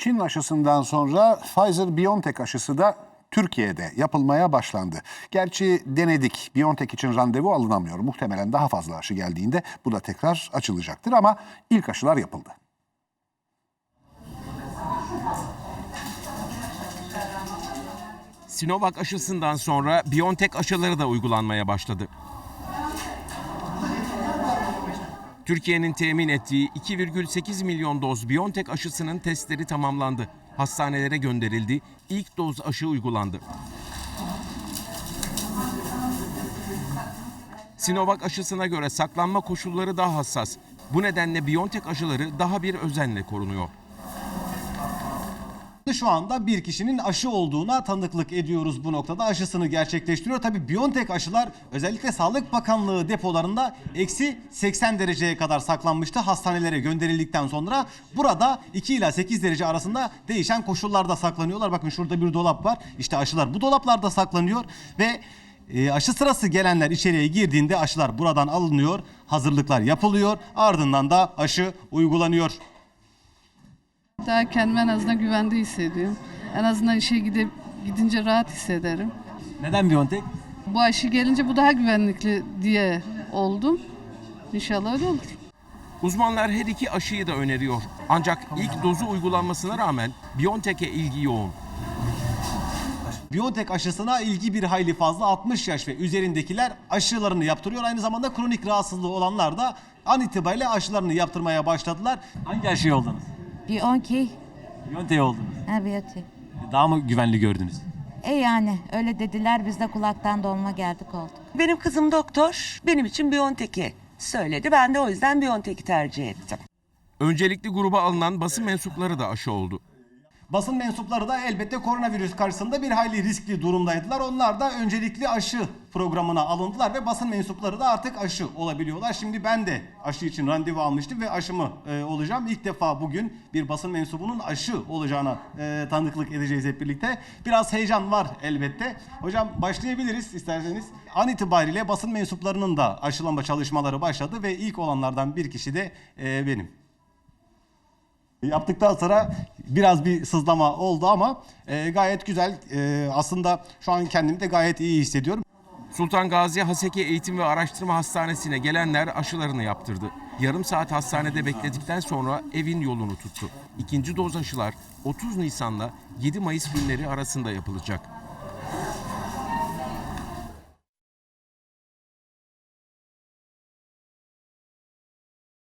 Çin aşısından sonra Pfizer-BioNTech aşısı da Türkiye'de yapılmaya başlandı. Gerçi denedik. BioNTech için randevu alınamıyor. Muhtemelen daha fazla aşı geldiğinde bu da tekrar açılacaktır ama ilk aşılar yapıldı. Sinovac aşısından sonra BioNTech aşıları da uygulanmaya başladı. Türkiye'nin temin ettiği 2,8 milyon doz BioNTech aşısının testleri tamamlandı. Hastanelere gönderildi. İlk doz aşı uygulandı. Sinovac aşısına göre saklanma koşulları daha hassas. Bu nedenle BioNTech aşıları daha bir özenle korunuyor. Şu anda bir kişinin aşı olduğuna tanıklık ediyoruz bu noktada. Aşısını gerçekleştiriyor. Tabii BioNTech aşılar özellikle Sağlık Bakanlığı depolarında eksi 80 dereceye kadar saklanmıştı. Hastanelere gönderildikten sonra burada 2 ila 8 derece arasında değişen koşullarda saklanıyorlar. Bakın şurada bir dolap var. İşte aşılar bu dolaplarda saklanıyor ve e, aşı sırası gelenler içeriye girdiğinde aşılar buradan alınıyor, hazırlıklar yapılıyor, ardından da aşı uygulanıyor. Daha kendimi en azından güvende hissediyorum. En azından işe gidip gidince rahat hissederim. Neden BioNTech? Bu aşı gelince bu daha güvenlikli diye oldum. İnşallah öyle olur. Uzmanlar her iki aşıyı da öneriyor. Ancak ilk dozu uygulanmasına rağmen BioNTech'e ilgi yoğun. BioNTech aşısına ilgi bir hayli fazla 60 yaş ve üzerindekiler aşılarını yaptırıyor. Aynı zamanda kronik rahatsızlığı olanlar da an itibariyle aşılarını yaptırmaya başladılar. Hangi aşıyı oldunuz? Bir 10 ki BioNTech oldunuz. evet. Daha mı güvenli gördünüz? E yani öyle dediler biz de kulaktan dolma geldik olduk. Benim kızım doktor. Benim için Biontech'i söyledi. Ben de o yüzden Biontech'i tercih ettim. Öncelikli gruba alınan basın mensupları da aşı oldu. Basın mensupları da elbette koronavirüs karşısında bir hayli riskli durumdaydılar. Onlar da öncelikli aşı programına alındılar ve basın mensupları da artık aşı olabiliyorlar. Şimdi ben de aşı için randevu almıştım ve aşımı e, olacağım. İlk defa bugün bir basın mensubunun aşı olacağına e, tanıklık edeceğiz hep birlikte. Biraz heyecan var elbette. Hocam başlayabiliriz isterseniz. An itibariyle basın mensuplarının da aşılama çalışmaları başladı ve ilk olanlardan bir kişi de e, benim. Yaptıktan sonra biraz bir sızlama oldu ama e, gayet güzel. E, aslında şu an kendimi de gayet iyi hissediyorum. Sultan Gazi Haseki Eğitim ve Araştırma Hastanesi'ne gelenler aşılarını yaptırdı. Yarım saat hastanede bekledikten sonra evin yolunu tuttu. İkinci doz aşılar 30 Nisan'la 7 Mayıs günleri arasında yapılacak.